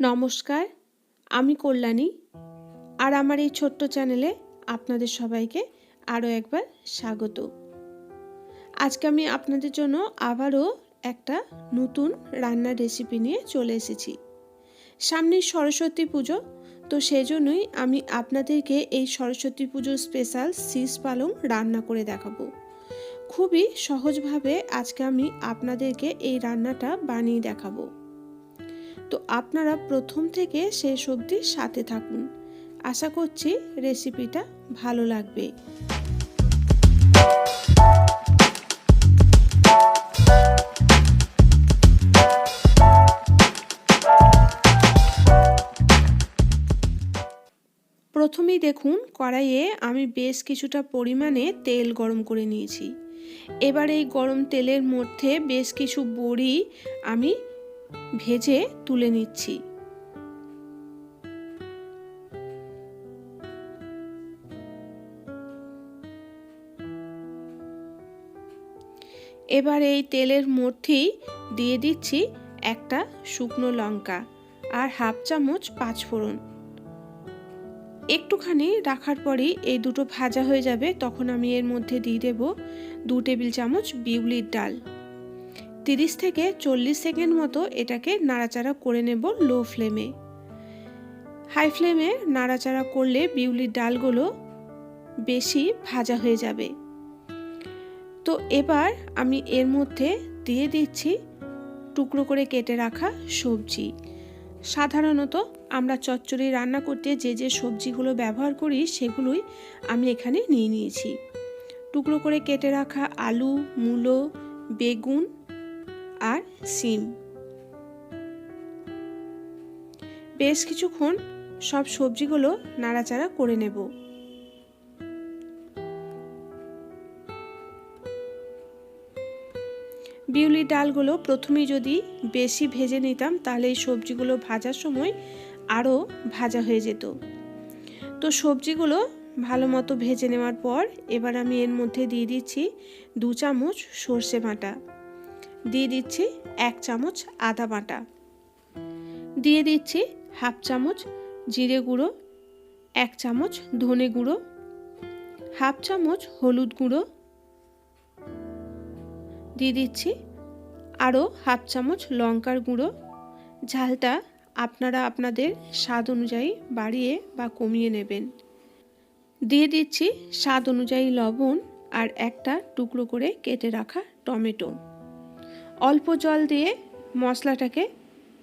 নমস্কার, আমি কল্যাণী। আর আমার এই ছোট্ট চ্যানেলে আপনাদের সবাইকে আরও একবার স্বাগত। আজকে আমি আপনাদের জন্য আবারও একটা নতুন রান্নার রেসিপি নিয়ে চলে এসেছি। সামনেই সরস্বতী পুজো, তো সেজন্যই আমি আপনাদেরকে এই সরস্বতী পুজোর স্পেশাল শীষ পালং রান্না করে দেখাবো। খুবই সহজভাবে আজকে আমি আপনাদেরকে এই রান্নাটা বানিয়ে দেখাবো। তো আপনারা প্রথম থেকে শেষ অবধি সাথে থাকুন। আশা করছি রেসিপিটা ভালো লাগবে। প্রথমেই দেখুন, কড়াইয়ে আমি বেশ কিছুটা পরিমাণে তেল গরম করে নিয়েছি। এবার এই গরম তেলের মধ্যে বেশ কিছু বড়ি আমি ভেজে তুলে নিচ্ছি। এবার এই তেলের মধ্যেই দিয়ে দিচ্ছি একটা শুকনো লঙ্কা আর হাফ চামচ পাঁচফোড়ন। একটুখানি রাখার পরই এই দুটো ভাজা হয়ে যাবে, তখন আমি এর মধ্যে দিয়ে দেব দু টেবিল চামচ বিউলির ডাল। তিরিশ থেকে চল্লিশ সেকেন্ড মতো এটাকে নাড়াচাড়া করে নেব লো ফ্লেমে। হাই ফ্লেমে নাড়াচাড়া করলে বিউলির ডালগুলো বেশি ভাজা হয়ে যাবে। তো এবার আমি এর মধ্যে দিয়ে দিচ্ছি টুকরো করে কেটে রাখা সবজি। সাধারণত আমরা চচ্চড়ি রান্না করতে যে যে সবজিগুলো ব্যবহার করি সেগুলোই আমি এখানে নিয়ে নিয়েছি। টুকরো করে কেটে রাখা আলু, মূলো, বেগুন আর সিম। বেশ কিছুক্ষণ সব সবজিগুলো নাড়াচাড়া করে নেব। বিউলির ডালগুলো প্রথমেই যদি বেশি ভেজে নিতাম, তাহলে এই সবজিগুলো ভাজার সময় আরও ভাজা হয়ে যেত। তো সবজিগুলো ভালো মতো ভেজে নেওয়ার পর এবার আমি এর মধ্যে দিয়ে দিচ্ছি দু চামচ সর্ষে বাটা। দিয়ে দিচ্ছি এক চামচ আদা বাটা। দিয়ে দিচ্ছি হাফ চামচ জিরে গুঁড়ো, এক চামচ ধনে গুঁড়ো, হাফ চামচ হলুদ গুঁড়ো। দিয়ে দিচ্ছি আরও হাফ চামচ লঙ্কার গুঁড়ো। ঝালটা আপনারা আপনাদের স্বাদ অনুযায়ী বাড়িয়ে বা কমিয়ে নেবেন। দিয়ে দিচ্ছি স্বাদ অনুযায়ী লবণ আর একটা টুকরো করে কেটে রাখা টমেটো। অল্প জল দিয়ে মশলাটাকে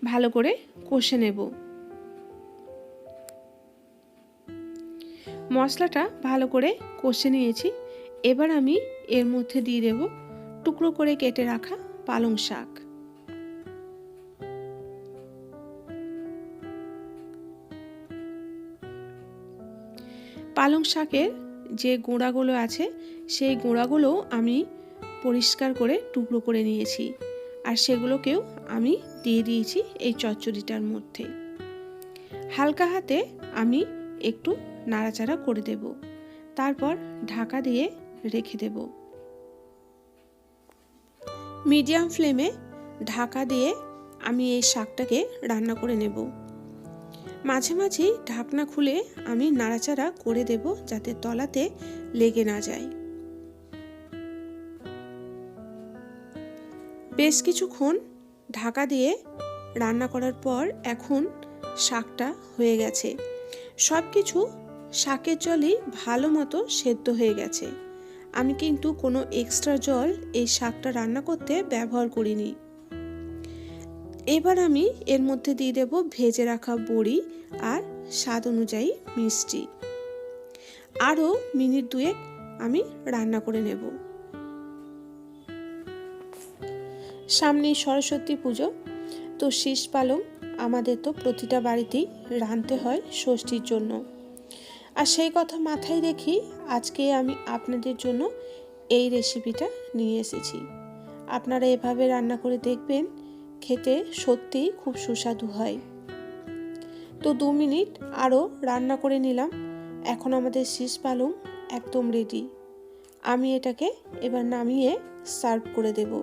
ভালো করে কষে নেব। মশলাটা ভালো করে কষে নিয়েছি। এবার আমি এর মধ্যে দিয়ে দেব টুকরো করে কেটে রাখা পালং শাক। পালং শাকের যে গোড়াগুলো আছে, সেই গোড়াগুলো আমি পরিষ্কার করে টুকরো করে নিয়েছি। আর সেগুলোকেও আমি দিয়ে দিয়েছি এই চচ্চড়িটার মধ্যে। হালকা হাতে আমি একটু নাড়াচাড়া করে দেব। তারপর ঢাকা দিয়ে রেখে দেব। মিডিয়াম ফ্লেমে ঢাকা দিয়ে আমি এই শাকটাকে রান্না করে নেব। মাঝে মাঝেই ঢাকনা খুলে আমি নাড়াচাড়া করে দেব যাতে তলাতে লেগে না যায়। বেশ কিছুক্ষণ ঢাকা দিয়ে রান্না করার পর এখন শাকটা হয়ে গেছে। সব কিছু শাকের জলই ভালো মতো সেদ্ধ হয়ে গেছে। আমি কিন্তু কোনো এক্সট্রা জল এই শাকটা রান্না করতে ব্যবহার করিনি। এবার আমি এর মধ্যে দিয়ে দেব ভেজে রাখা বড়ি আর স্বাদ অনুযায়ী মিষ্টি। আরও মিনিট দুয়েক আমি রান্না করে নেব। সামনেই সরস্বতী পুজো। তো শীষ পালং আমাদের তো প্রতিটা বাড়িতেই রাঁধতে হয় ষষ্ঠীর জন্য। আর সেই কথা মাথায় রেখি আজকে আমি আপনাদের জন্য এই রেসিপিটা নিয়ে এসেছি। আপনারা এভাবে রান্না করে দেখবেন, খেতে সত্যিই খুব সুস্বাদু হয়। তো দু মিনিট আরও রান্না করে নিলাম। এখন আমাদের শীষ পালং একদম রেডি আমি এটাকে এবার নামিয়ে সার্ভ করে দেবো।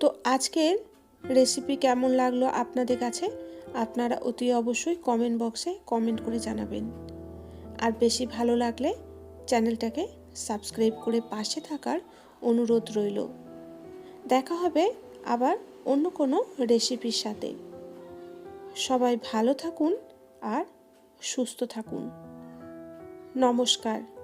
তো আজকের রেসিপি কেমন লাগল আপনাদের কাছে? আপনারা অতি অবশ্যই কমেন্ট বক্সে কমেন্ট করে জানাবেন। আর বেশি ভালো লাগলে চ্যানেলটাকে সাবস্ক্রাইব করে পাশে থাকার অনুরোধ রইল। দেখা হবে আবার অন্য কোনো রেসিপির সাথে। সবাই ভালো থাকুন আর সুস্থ থাকুন। নমস্কার।